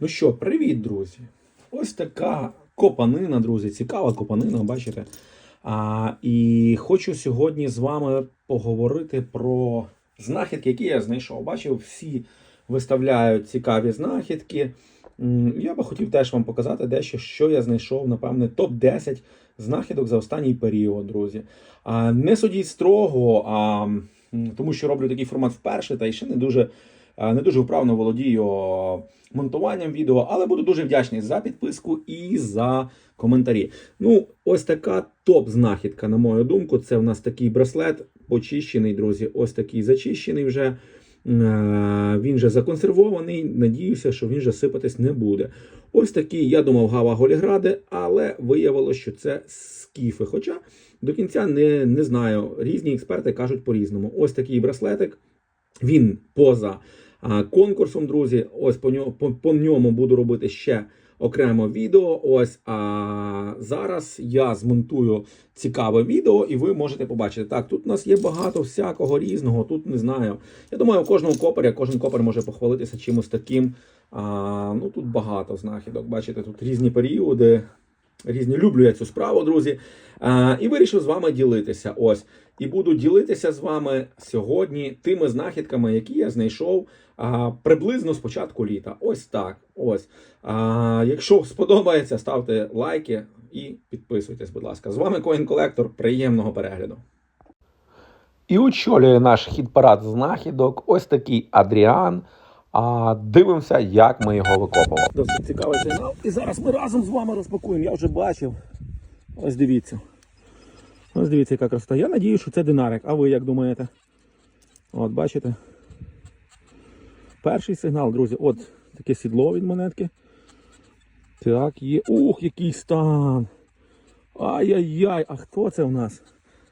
Ну що, привіт, друзі! Ось така копанина, друзі, цікава копанина, бачите. А, і хочу сьогодні з вами поговорити про знахідки, які я знайшов. Бачив, всі виставляють цікаві знахідки. Я би хотів теж вам показати дещо, що я знайшов, напевне, топ-10 знахідок за останній період, друзі. А, не судіть строго, а, тому що роблю такий формат вперше, та й ще не дуже, не дуже вправно володію монтуванням відео, але буду дуже вдячний за підписку і за коментарі. Ну, ось така топ-знахідка, на мою думку. Це в нас такий браслет почищений, друзі. Ось такий зачищений вже. Е, Він вже законсервований. Надіюся, що він вже сипатись не буде. Ось такий, я думав, гава Голігради, але виявилося, що це скіфи. Хоча до кінця не, не знаю. Різні експерти кажуть по-різному. Ось такий браслетик. Він поза конкурсом, друзі. Ось по ньому, по, по ньому буду робити ще окремо відео. Ось а зараз я змонтую цікаве відео, і ви можете побачити. Так, тут у нас є багато всякого різного. Тут не знаю. Я думаю, у кожного копера, кожен копер може похвалитися чимось таким. А, ну тут багато знахідок. Бачите, тут різні періоди. Різні люблю я цю справу, друзі. А, і вирішив з вами ділитися. Ось. І буду ділитися з вами сьогодні тими знахідками, які я знайшов а, приблизно з початку літа. Ось так. Ось. А, якщо сподобається, ставте лайки і підписуйтесь, будь ласка. З вами Coin Collector. Приємного перегляду. І очолює наш хід-парад знахідок. Ось такий Адріан. А дивимося, як ми його викопували. Досить цікавий сигнал. І зараз ми разом з вами розпакуємо. Я вже бачив. Ось дивіться. Ось дивіться, яка красота. Я надію, що це динарик. А ви як думаєте? От, бачите? Перший сигнал, друзі. От таке сідло від монетки. Так, є. Ух, який стан! Ай-яй-яй! А хто це в нас?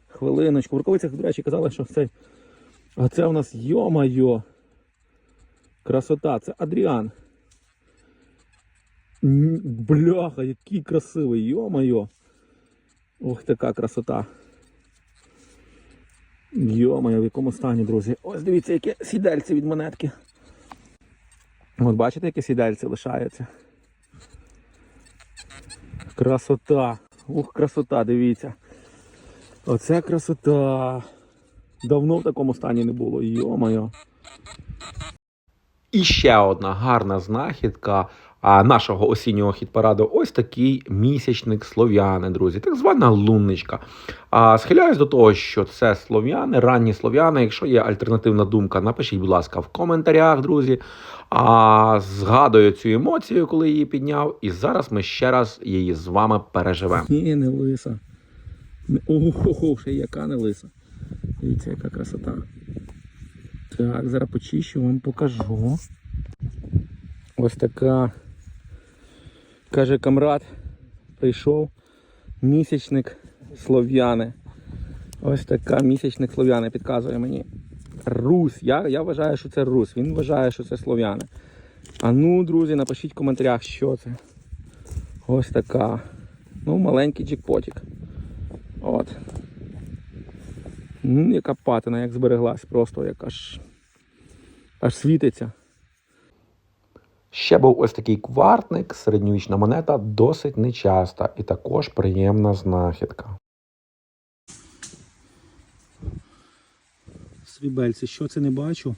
Хвилиночку. В рукавицях, до речі, казали, що це. А це у нас йо-майо. Красота, це Адріан. Бляха, який красивий, йо-майо. Ох, така красота. Йо-моє, в якому стані, друзі. Ось дивіться, яке сідельце від монетки. От бачите, яке сідельце лишається. Красота. Ух, красота, дивіться. Оце красота. Давно в такому стані не було. Йо-моє. І ще одна гарна знахідка нашого осіннього хіт-параду. Ось такий місячник слов'яни, друзі, так звана лунничка. А, схиляюсь до того, що це слов'яни, ранні слов'яни. Якщо є альтернативна думка, напишіть, будь ласка, в коментарях, друзі. А, згадую цю емоцію, коли її підняв. І зараз ми ще раз її з вами переживемо. Ні, не лиса. Ого, ще яка не лиса. Дивіться, яка красота. Так, зараз почищу, вам покажу. Ось така, каже камрад, прийшов місячник слов'яни. Ось така місячник слов'яни підказує мені. Русь. Я, я вважаю, що це Рус. Він вважає, що це слов'яни. А ну, друзі, напишіть в коментарях, що це. Ось така. Ну, маленький джекпотик. От. М, яка патина, як збереглась, просто яка ж аж світиться. Ще був ось такий квартник, середньовічна монета, досить нечаста і також приємна знахідка. Срібельці, що це не бачу,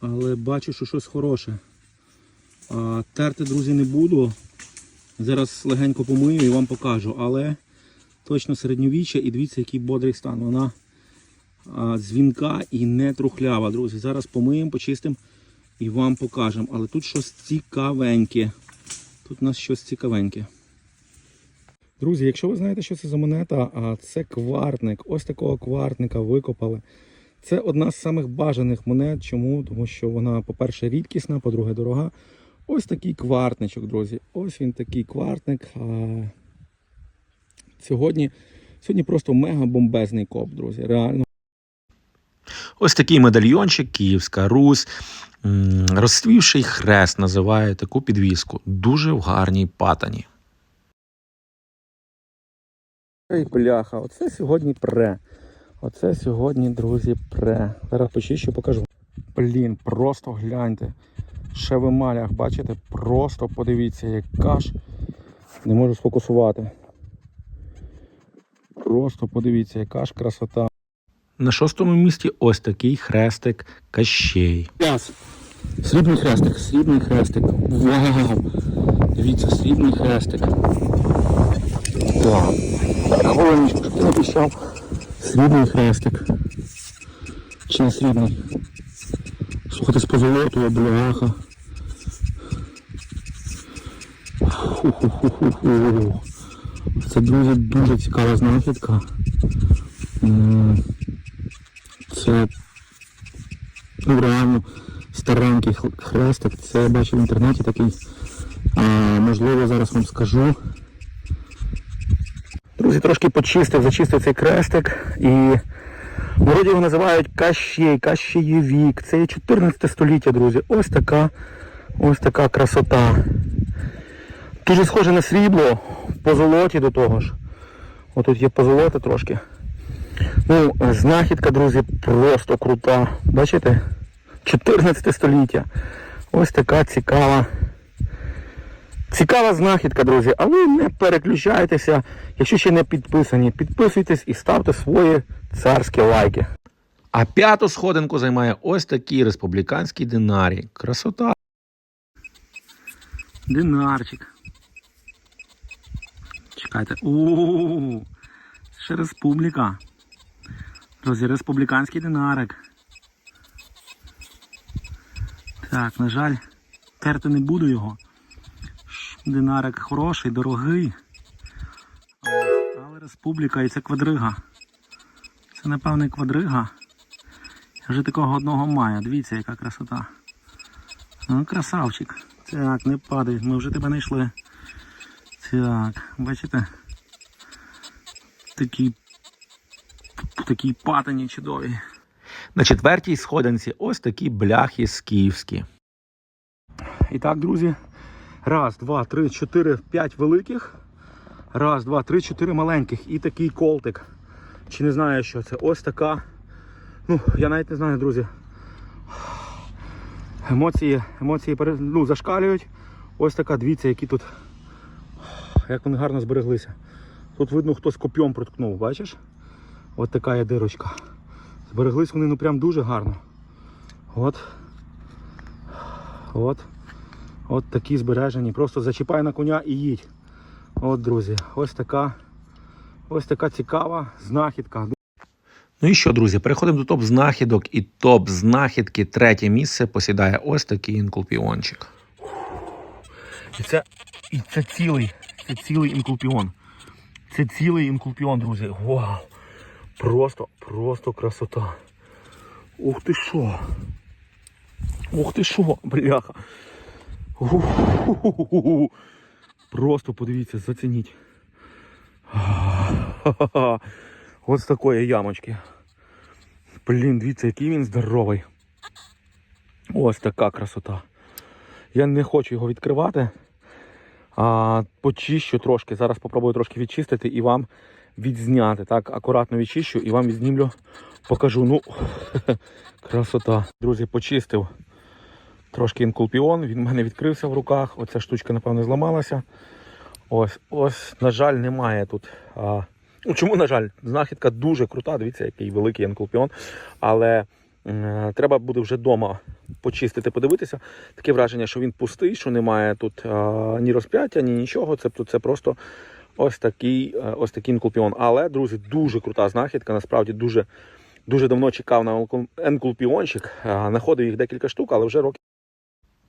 але бачу, що щось хороше. А, терти, друзі, не буду. Зараз легенько помию і вам покажу, але точно середньовіччя і дивіться, який бодрий стан. Вона а, дзвінка і не трухлява, друзі. Зараз помиємо, почистимо і вам покажемо. Але тут щось цікавеньке. Тут у нас щось цікавеньке. Друзі, якщо ви знаєте, що це за монета, а це квартник. Ось такого квартника викопали. Це одна з самих бажаних монет. Чому? Тому що вона, по-перше, рідкісна, по-друге, дорога. Ось такий квартничок, друзі. Ось він такий квартник. Сьогодні, сьогодні просто мега бомбезний коп, друзі. Реально. Ось такий медальйончик, Київська Русь. М, Розцвівший хрест називає таку підвіску. Дуже в гарній патані. Ей, бляха, оце сьогодні пре. Оце сьогодні, друзі, пре. Зараз почищу, покажу. Блін, просто гляньте. ще в емалях, бачите, просто подивіться, яка ж. Не можу сфокусувати. Просто подивіться, яка ж красота. На шостому місці ось такий хрестик Кащей. Яс. Срібний хрестик, срібний хрестик. Вау! Дивіться, срібний хрестик. Так, хвилиночку, ти не. Срібний хрестик. Чи не срібний? Слухайте, з позолотою, бляха. Це дуже дуже цікава знахідка. Ну, реально старенький хрестик. Це я бачив в інтернеті такий. А, можливо, зараз вам скажу. Друзі, трошки почистив, зачистив цей крестик і вроді його називають Кащей, Кащеєвік. Це є 14 століття, друзі. Ось така, ось така красота. Дуже схоже на срібло, по золоті до того ж. Отут є позолота трошки. Ну, знахідка, друзі, просто крута. Бачите? 14 століття. Ось така цікава. Цікава знахідка, друзі. Але не переключайтеся. Якщо ще не підписані, підписуйтесь і ставте свої царські лайки. А п'яту сходинку займає ось такий республіканський динарій. Красота. Динарчик. Чекайте. У ще республіка. Друзі, республіканський динарик. Так, на жаль, терти не буду його. Динарик хороший, дорогий. Але- республіка і це квадрига. Це напевне квадрига. Я вже такого одного маю. Дивіться, яка красота. Ну, красавчик. Так, не падай, ми вже тебе знайшли. Так, бачите? Такі, такі патині чудові. На четвертій сходинці ось такі бляхи скіфські. І так, друзі. Раз, два, три, чотири, п'ять великих. Раз, два, три, чотири маленьких. І такий колтик. Чи не знаю, що це. Ось така. Ну, я навіть не знаю, друзі. Емоції, емоції ну, зашкалюють. Ось така, дивіться, які тут. Як вони гарно збереглися. Тут видно, хтось коп'єм проткнув, бачиш? От така є дирочка. Збереглись вони ну прям дуже гарно. От. От. От такі збережені. Просто зачіпай на коня і їдь. От, друзі, ось така. Ось така цікава знахідка. Ну і що, друзі, переходимо до топ-знахідок. І топ-знахідки третє місце посідає ось такий інкулпіончик. І це, і це цілий, це цілий інкулпіон. Це цілий інкулпіон, друзі. Вау! Просто, просто красота. Ух ти що! Ух ти що, бляха! Просто подивіться, зацініть. Ха-ха-ха. З такої ямочки. Блін, дивіться, який він здоровий. Ось така красота. Я не хочу його відкривати. А, почищу трошки. Зараз попробую трошки відчистити і вам відзняти. Так, акуратно відчищу і вам відзнімлю, покажу. Ну, красота. Друзі, почистив трошки інкулпіон. Він в мене відкрився в руках. Оця штучка, напевно, зламалася. Ось, ось, на жаль, немає тут. А, ну, чому, на жаль, знахідка дуже крута. Дивіться, який великий інкулпіон. Але м, треба буде вже вдома почистити, подивитися. Таке враження, що він пустий, що немає тут а, ні розп'яття, ні нічого. Це, це просто ось такий, е, ось такий інкулпіон. Але, друзі, дуже крута знахідка. Насправді дуже, дуже давно чекав на енкулпіончик. А, Знаходив їх декілька штук, але вже років.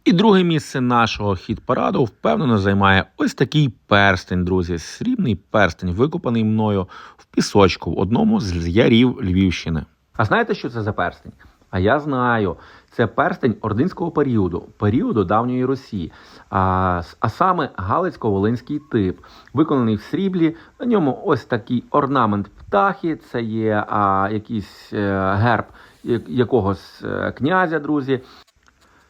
І друге місце нашого хіт-параду впевнено займає ось такий перстень, друзі. Срібний перстень, викопаний мною в пісочку в одному з ярів Львівщини. А знаєте, що це за перстень? А я знаю, це перстень ординського періоду, періоду давньої Росії, а, а саме Галицько-Волинський тип, виконаний в сріблі. На ньому ось такий орнамент птахи, це є а, якийсь е, герб якогось е, князя, друзі.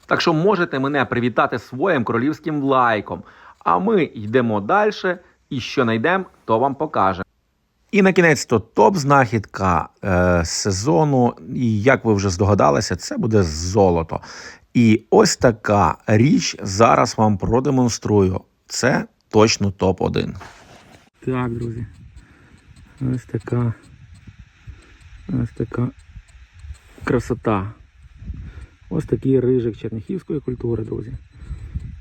Так що можете мене привітати своїм королівським лайком. А ми йдемо далі, і що знайдемо, то вам покажемо. І на кінець то топ-знахідка е, сезону. І як ви вже здогадалися, це буде золото. І ось така річ зараз вам продемонструю. Це точно топ-1. Так, друзі. Ось така. Ось така красота. Ось такий рижик черняхівської культури, друзі.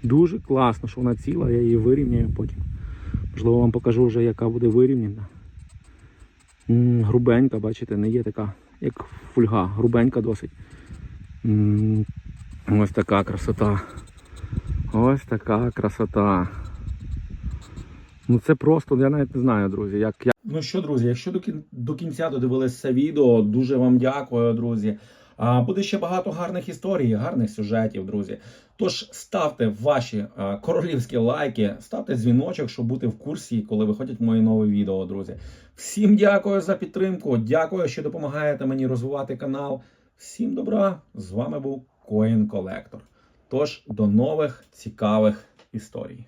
Дуже класно, що вона ціла, я її вирівняю потім. Можливо, вам покажу вже, яка буде вирівняна. Грубенька, бачите, не є така, як фульга, грубенька досить. Ось така красота. Ось така красота. Ну це просто, я навіть не знаю, друзі. Як, я. Ну що, друзі, якщо до, кінця додивилися це відео, дуже вам дякую, друзі. Буде ще багато гарних історій, гарних сюжетів, друзі. Тож ставте ваші королівські лайки, ставте дзвіночок, щоб бути в курсі, коли виходять мої нові відео, друзі. Всім дякую за підтримку. Дякую, що допомагаєте мені розвивати канал. Всім добра! З вами був Коін Колектор. Тож до нових цікавих історій.